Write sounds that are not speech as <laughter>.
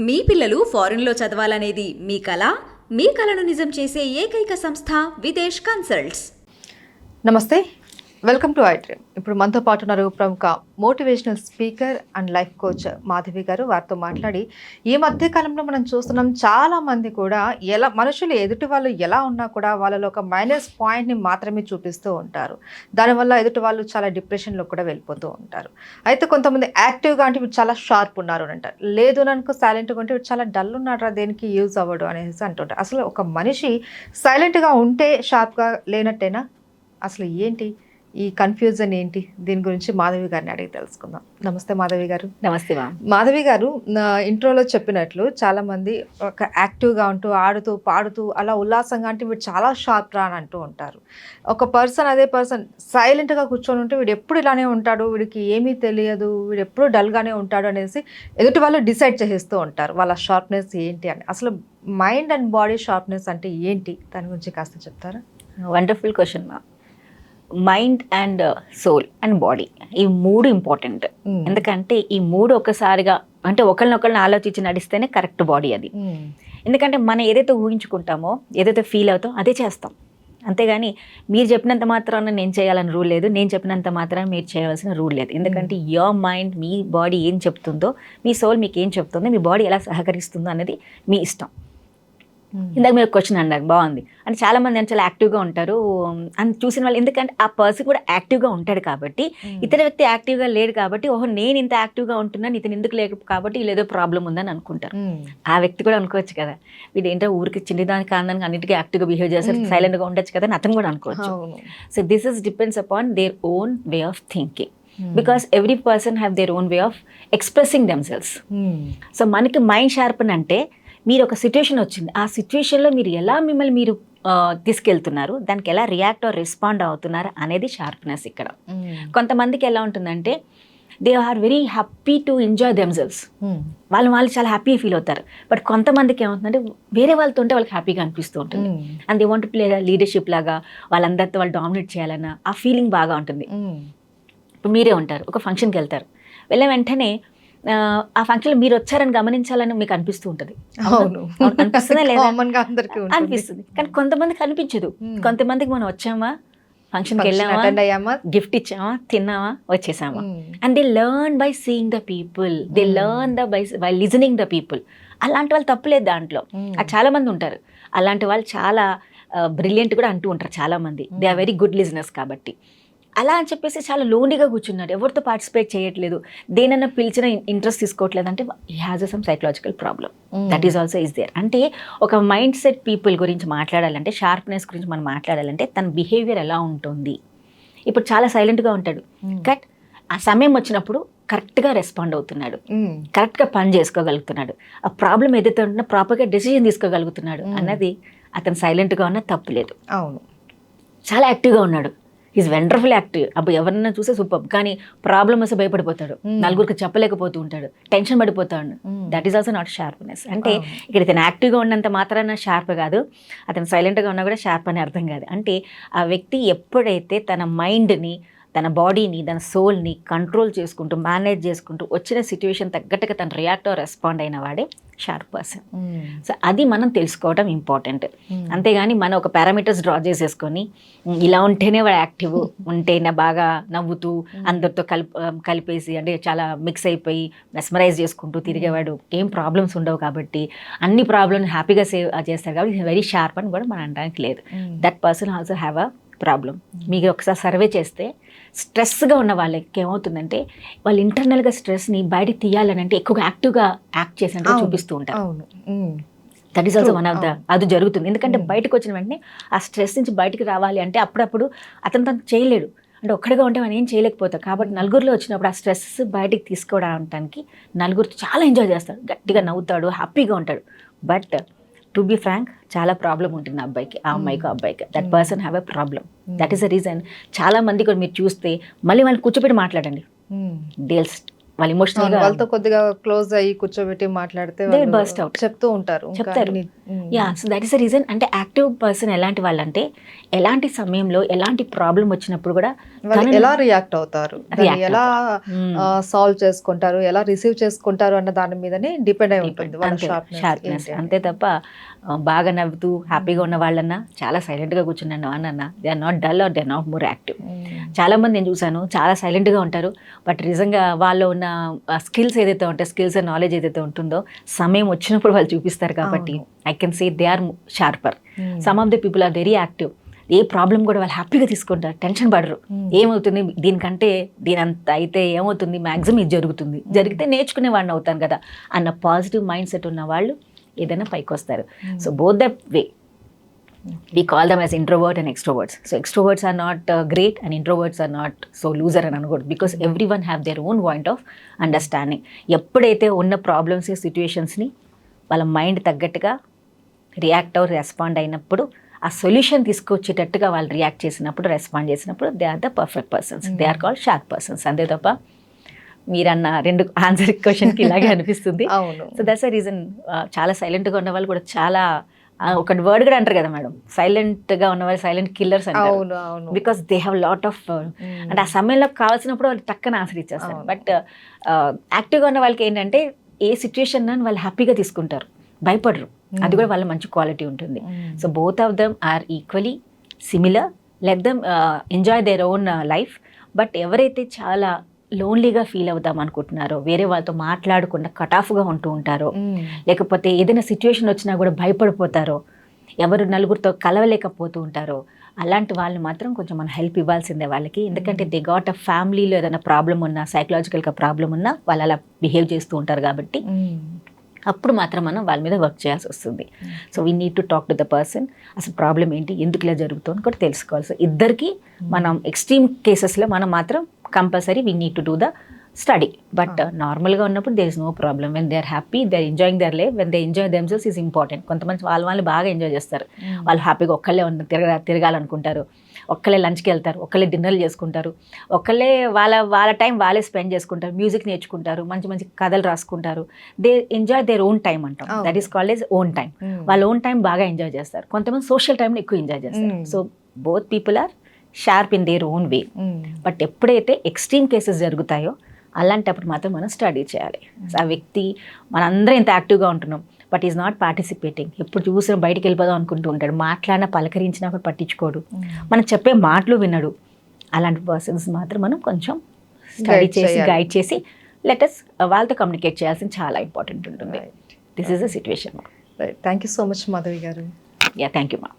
మీ పిల్లలు ఫారెన్లో చదవాలనేది మీ కల మీ కళను నిజం చేసే ఏకైక సంస్థ విదేశ్ కన్సల్ట్స్. నమస్తే వెల్కమ్ టు ఐట్రీమ్ ఇప్పుడు మనతో పాటు ఉన్నారు ప్రముఖ motivational speaker and life coach Madhavi garu. వారితో మాట్లాడి ఈ మధ్య కాలంలో మనం చూస్తున్నాం చాలా మంది కూడా ఎలా మనుషులు ఎదుటి వాళ్ళు ఎలా ఉన్నా కూడా వాళ్ళలో ఒక మైనస్ పాయింట్ని మాత్రమే చూపిస్తూ ఉంటారు. దానివల్ల ఎదుటి వాళ్ళు చాలా డిప్రెషన్లో కూడా వెళ్ళిపోతూ ఉంటారు. అయితే కొంతమంది యాక్టివ్గా అంటే వీడు చాలా షార్ప్ ఉన్నారు అని అంటారు. లేదు అని సైలెంట్గా ఉంటే వీడు చాలా డల్ ఉన్నాడు దేనికి యూజ్ అవ్వడు అనేసి అంటుంటారు. అసలు ఒక మనిషి సైలెంట్గా ఉంటే షార్ప్గా లేనట్టేనా? అసలు ఏంటి? ఈ కన్ఫ్యూజన్ ఏంటి? దీని గురించి మాధవి గారిని అడిగి తెలుసుకుందాం. నమస్తే మాధవి గారు. నమస్తే మాధవి గారు నా ఇంట్రోలో చెప్పినట్లు చాలా మంది ఒక యాక్టివ్గా ఉంటూ ఆడుతూ పాడుతూ అలా ఉల్లాసంగా అంటే వీడు చాలా షార్ప్ రా అని అంటూ ఉంటారు. ఒక పర్సన్ అదే పర్సన్ సైలెంట్గా కూర్చొని ఉంటే వీడు ఎప్పుడు ఇలానే ఉంటాడు? వీడికి ఏమీ తెలియదు. వీడు ఎప్పుడు డల్గానే ఉంటాడు అనేసి ఎదుటి వాళ్ళు డిసైడ్ చేసేస్తూ ఉంటారు. వాళ్ళ షార్ప్నెస్ ఏంటి అని. అసలు మైండ్ అండ్ బాడీ షార్ప్నెస్ అంటే ఏంటి? దాని గురించి కాస్త చెప్తారా? Wonderful question ma'am mind and soul and body. ఈ మూడు ఇంపార్టెంట్. ఎందుకంటే ఈ మూడు ఒకసారిగా అంటే ఒకరినొకరిని ఆలోచించి నడిస్తేనే కరెక్ట్ బాడీ అది. ఎందుకంటే మనం ఏదైతే ఊహించుకుంటామో ఏదైతే ఫీల్ అవుతామో అదే చేస్తాం. అంతేగాని మీరు చెప్పినంత మాత్రాన నేను చేయాలని రూల్ లేదు నేను చెప్పినంత మాత్రాన మీరు చేయవలసిన రూల్ లేదు. ఎందుకంటే యోర్ మైండ్ మీ బాడీ ఏం చెప్తుందో మీ సోల్ మీకు ఏం చెప్తుందో మీ బాడీ ఎలా సహకరిస్తుందో అనేది మీ ఇష్టం. ఇందాక మీరు క్వశ్చన్ అన్నారు బాగుంది. అంటే చాలా మంది చాలా యాక్టివ్గా ఉంటారు. అని చూసిన వాళ్ళు ఎందుకంటే ఆ పర్సన్ కూడా యాక్టివ్గా ఉంటాడు కాబట్టి ఇతర వ్యక్తి యాక్టివ్గా లేడు కాబట్టి ఓహో నేను ఇంత యాక్టివ్గా ఉంటున్నాను ఇతను ఎందుకు లేడు కాబట్టి ఏదో ప్రాబ్లం ఉందని అనుకుంటారు. ఆ వ్యక్తి కూడా అనుకోవచ్చు కదా. వీడు ఏంటో ఊరికి చిన్నదానికి కాదని అన్నిటికీ యాక్టివ్గా బిహేవ్ చేస్తారు Hmm. సైలెంట్గా ఉండొచ్చు కదా అని అతను కూడా అనుకోవచ్చు. So this is depends upon their own way of thinking because every person have their own way of expressing themselves so మనకి మైండ్ షార్పన్ అంటే మీరు ఒక సిచ్యువేషన్ వచ్చింది. ఆ సిచ్యువేషన్లో మీరు ఎలా మిమ్మల్ని మీరు తీసుకెళ్తున్నారు? దానికి ఎలా రియాక్ట్ ఆర్ రెస్పాండ్ అవుతున్నారు అనేది షార్ప్నెస్ ఇక్కడ. కొంతమందికి ఎలా ఉంటుందంటే they are very happy to enjoy themselves వాళ్ళు వాళ్ళు చాలా హ్యాపీ ఫీల్ అవుతారు. బట్ కొంతమందికి ఏమవుతుందంటే వేరే వాళ్ళతో ఉంటే వాళ్ళకి హ్యాపీగా అనిపిస్తూ ఉంటుంది. And they want play leadership లాగా వాళ్ళందరితో వాళ్ళు డామినేట్ చేయాలన్న ఆ ఫీలింగ్ బాగా ఉంటుంది. ఇప్పుడు మీరే ఉంటారు ఒక ఫంక్షన్కి వెళ్తారు. వెళ్ళిన వెంటనే ఆ, ఫంక్షన్లో మీరు వచ్చారని గమనించాలని మీకు అనిపిస్తూ ఉంటుంది. అనిపిస్తుందా లేదా? కానీ కొంతమందికి అనిపించదు. కొంతమందికి మనం వచ్చామా? ఫంక్షన్కి వెళ్ళామా? గిఫ్ట్ ఇచ్చామా? తిన్నామా? వచ్చేసామా. And they learn by seeing the people they. Learn the by by listening the people అలాంటి వాళ్ళు తప్పులేదు దాంట్లో. అది చాలా మంది ఉంటారు. అలాంటి వాళ్ళు చాలా బ్రిలియంట్ కూడా అంటూ ఉంటారు చాలా మంది they are very good listeners కాబట్టి. అలా అని చెప్పేసి చాలా లోన్లీగా కూర్చున్నారు ఎవరితో పార్టిసిపేట్ చేయట్లేదు. దేనన్నా పిలిచిన ఇంట్రెస్ట్ తీసుకోవట్లేదు అంటే he has some psychological problem Hmm. That is also is there అంటే ఒక మైండ్ సెట్ పీపుల్ గురించి మాట్లాడాలంటే షార్ప్నెస్ గురించి మనం మాట్లాడాలంటే తన బిహేవియర్ ఎలా ఉంటుంది? ఇప్పుడు చాలా సైలెంట్గా ఉంటాడు. Hmm. కట్ ఆ సమయం వచ్చినప్పుడు కరెక్ట్గా రెస్పాండ్ అవుతున్నాడు. Hmm. కరెక్ట్గా పని చేసుకోగలుగుతున్నాడు. ఆ ప్రాబ్లం ఏదైతే ఉంటుందో ప్రాపర్గా డెసిజన్ తీసుకోగలుగుతున్నాడు Hmm. అన్నది అతను సైలెంట్గా ఉన్నా తప్పులేదు అవును. చాలా యాక్టివ్గా ఉన్నాడు. ఈజ్ వండర్ఫుల్ యాక్టివ్ అప్పుడు ఎవరన్నా చూస్తే సూపర్ కానీ ప్రాబ్లం వస్తే భయపడిపోతాడు. Hmm. నలుగురికి చెప్పలేకపోతూ ఉంటాడు. టెన్షన్ పడిపోతాడు. That is also not sharpness అంటే అవును. ఇక్కడ ఇతను యాక్టివ్గా ఉన్నంత మాత్రాన షార్ప్ కాదు. అతను సైలెంట్గా ఉన్నా కూడా షార్ప్ అని అర్థం కాదు. అంటే ఆ వ్యక్తి ఎప్పుడైతే తన మైండ్ని తన బాడీని తన సోల్ని కంట్రోల్ చేసుకుంటూ మేనేజ్ చేసుకుంటూ వచ్చిన సిచ్యువేషన్ తగ్గట్టుగా తను రియాక్ట్ రెస్పాండ్ అయిన వాడే షార్ప్ పర్సన్. సో అది మనం తెలుసుకోవడం ఇంపార్టెంట్. అంతేగాని మనం ఒక పారామీటర్స్ డ్రా చేసేసుకొని "ఉమ్, ఇలా ఉంటేనే వాడు యాక్టివ్ <laughs> ఉంటేనే బాగా నవ్వుతూ అందరితో కలిపి కలిపేసి అంటే చాలా మిక్స్ అయిపోయి మెస్మరైజ్ చేసుకుంటూ తిరిగేవాడు ఏం ప్రాబ్లమ్స్ ఉండవు కాబట్టి అన్ని ప్రాబ్లమ్స్ హ్యాపీగా సేవ్ చేస్తారు కాబట్టి వెరీ షార్ప్ అని కూడా మనం అనడానికి లేదు. That person also have a problem మీకు ఒకసారి సర్వే చేస్తే స్ట్రెస్గా ఉన్న వాళ్ళకి ఏమవుతుందంటే వాళ్ళు ఇంటర్నల్గా స్ట్రెస్ని బయటికి తీయాలని అంటే ఎక్కువగా యాక్టివ్గా యాక్ట్ చేసినట్టు. చూపిస్తూ ఉంటారు. That is also. One of the. అది జరుగుతుంది ఎందుకంటే. బయటకు వచ్చిన వెంటనే ఆ స్ట్రెస్ నుంచి బయటికి రావాలి అంటే అప్పుడప్పుడు అతను తను చేయలేడు అంటే ఒక్కడిగా ఉంటే మనం ఏం చేయలేకపోతాం కాబట్టి నలుగురిలో వచ్చినప్పుడు ఆ స్ట్రెస్ బయటికి తీసుకోవడానికి నలుగురు చాలా ఎంజాయ్ చేస్తాడు గట్టిగా నవ్వుతాడు హ్యాపీగా ఉంటాడు బట్ టు బి ఫ్రాంక్ చాలా ప్రాబ్లం ఉంటుంది అబ్బాయికి ఆ అమ్మాయికి అబ్బాయికి that. Person have a problem that is the reason చాలా మంది కూడా మీరు చూస్తే మళ్ళీ వాళ్ళని కూర్చోబెట్టి మాట్లాడండి Hmm. డేల్స్ వాళ్ళు ఇమోషనల్గా వాళ్ళతో కొద్దిగా క్లోజ్ అయ్యి కూర్చోబెట్టి మాట్లాడితే burst out. చెప్తూ ఉంటారు. చెప్తారు. Yeah so that is the reason అంటే యాక్టివ్ పర్సన్ ఎలాంటి వాళ్ళంటే ఎలాంటి సమయంలో ఎలాంటి ప్రాబ్లం వచ్చినప్పుడు కూడా వాళ్ళు ఎలా రియాక్ట్ అవుతారు? ఎలా Hmm. సాల్వ్ చేసుకుంటారు? ఎలా రిసీవ్ చేసుకుంటారు అన్న దాని మీదనే డిపెండ్ అయి ఉంటుంది. షార్ప్నెస్. అంతే. తప్ప బాగా నవ్వుతూ హ్యాపీగా ఉన్న వాళ్ళన్నా చాలా సైలెంట్గా కూర్చున్నాను అన్న they are not dull or they are not more active um. చాలా మంది నేను చూశాను చాలా సైలెంట్గా ఉంటారు బట్ నిజంగా వాళ్ళు ఉన్న స్కిల్స్ ఏదైతే ఉంటాయో స్కిల్స్ అండ్ నాలెడ్జ్ ఏదైతే ఉంటుందో సమయం వచ్చినప్పుడు వాళ్ళు చూపిస్తారు కాబట్టి I can say they are sharper Hmm. Some of the people are very active A problem కూడా వాళ్ళు హ్యాపీగా తీసుకుంటారు టెన్షన్ పడరు. Hmm. ఏమవుతుంది? దీనికంటే దీని అంత అయితే ఏమవుతుంది? మ్యాక్సిమం ఇది జరుగుతుంది. జరిగితే నేర్చుకునే వాడిని అవుతాను కదా అన్న పాజిటివ్ మైండ్ సెట్ ఉన్న వాళ్ళు ఏదైనా పైకి వస్తారు. So both the way we call them as introvert and extroverts. So extroverts are not uh, great and introverts are not so loser and అనకూడదు because everyone have their own point of understanding. ఎప్పుడైతే ఉన్న problems సిచ్యువేషన్స్ని వాళ్ళ mind తగ్గట్టుగా react అవు respond అయినప్పుడు ఆ solution తీసుకొచ్చేటట్టుగా వాళ్ళు react చేసినప్పుడు రెస్పాండ్ చేసినప్పుడు they are the perfect persons they are called sharp persons అంతే తప్ప మీరన్న రెండు ఆన్సర్ క్వశ్చన్కి ఇలాగే అనిపిస్తుంది. <laughs> అవును. సో దట్స్ అ రీజన్ చాలా సైలెంట్గా ఉన్న వాళ్ళు కూడా చాలా ఒక వర్డ్ కూడా అంటారు కదా మేడం. సైలెంట్గా ఉన్న వాళ్ళు సైలెంట్ కిల్లర్స్ అంటారు. Because they have lot of అంటే ఆ సమయంలో కావాల్సినప్పుడు వాళ్ళు టక్కన ఆన్సర్ ఇచ్చేస్తారు. బట్ యాక్టివ్గా ఉన్న వాళ్ళకి ఏంటంటే ఏ సిచ్యుయేషన్ వాళ్ళు హ్యాపీగా తీసుకుంటారు. భయపడరు. అది కూడా వాళ్ళ మంచి క్వాలిటీ ఉంటుంది. So both of them are equally similar let them enjoy their own life but ఎవరైతే చాలా లోన్లీగా ఫీల్ అవుదాం అనుకుంటున్నారో వేరే వాళ్ళతో మాట్లాడకుండా కట్ ఆఫ్గా ఉంటూ ఉంటారో. లేకపోతే ఏదైనా సిచ్యువేషన్ వచ్చినా కూడా భయపడిపోతారో ఎవరు నలుగురితో కలవలేకపోతూ ఉంటారో అలాంటి వాళ్ళు మాత్రం కొంచెం మనం హెల్ప్ ఇవ్వాల్సిందే వాళ్ళకి. ఎందుకంటే దే గాట్ అ ఫ్యామిలీలో ఏదైనా ప్రాబ్లం ఉన్నా సైకలాజికల్గా ప్రాబ్లం ఉన్నా వాళ్ళు అలా బిహేవ్ చేస్తూ ఉంటారు కాబట్టి. అప్పుడు మాత్రం మనం వాళ్ళ మీద వర్క్ చేయాల్సి వస్తుంది. So we need to talk to the person అసలు ప్రాబ్లం ఏంటి ఎందుకు ఇలా జరుగుతుంది కూడా తెలుసుకోవాలి. సో ఇద్దరికి మనం ఎక్స్ట్రీమ్ కేసెస్లో మనం మాత్రం compulsory we need to do the study but నార్మల్గా ఉన్నప్పుడు there is no problem when they are happy they are enjoying their life when they enjoy themselves is important కొంతమంది వాళ్ళ వాళ్ళు బాగా ఎంజాయ్ చేస్తారు. వాళ్ళు హ్యాపీగా ఒక్కళ్ళే ఉన్న తిరగ తిరగాలనుకుంటారు. ఒక్కళ్ళే లంచ్కి వెళ్తారు. ఒక్కళ్ళే డిన్నర్లు చేసుకుంటారు. ఒక్కళ్ళే వాళ్ళ వాళ్ళ టైం వాళ్ళే స్పెండ్ చేసుకుంటారు. మ్యూజిక్ నేర్చుకుంటారు. మంచి మంచి కథలు రాసుకుంటారు. They enjoy their own time అంటాం. That is called as own time. వాళ్ళ ఓన్ టైం బాగా ఎంజాయ్ చేస్తారు. కొంతమంది సోషల్ టైంని ఎక్కువ ఎంజాయ్ చేస్తారు. So both people are sharp in their own way. But ఎప్పుడైతే ఎక్స్ట్రీమ్ కేసెస్ జరుగుతాయో అలాంటప్పుడు మాత్రం మనం స్టడీ చేయాలి. ఆ వ్యక్తి మనందరం ఇంత యాక్టివ్గా ఉంటున్నాం బట్ ఈజ్ నాట్ పార్టిసిపేటింగ్. ఎప్పుడు చూసినా బయటికి వెళ్ళిపోదాం అనుకుంటూ ఉంటాడు. మాట్లాడినా పలకరించినా కూడా పట్టించుకోడు. మనం చెప్పే మాటలు వినడు. అలాంటి పర్సన్స్ మాత్రం మనం కొంచెం స్టడీ చేసి. గైడ్ చేసి లెటస్ వాళ్ళతో కమ్యూనికేట్ చేయాల్సిన చాలా ఇంపార్టెంట్ ఉంటుంది. This is the situation thank you so much Madhavi గారు. యా థ్యాంక్ యూ మా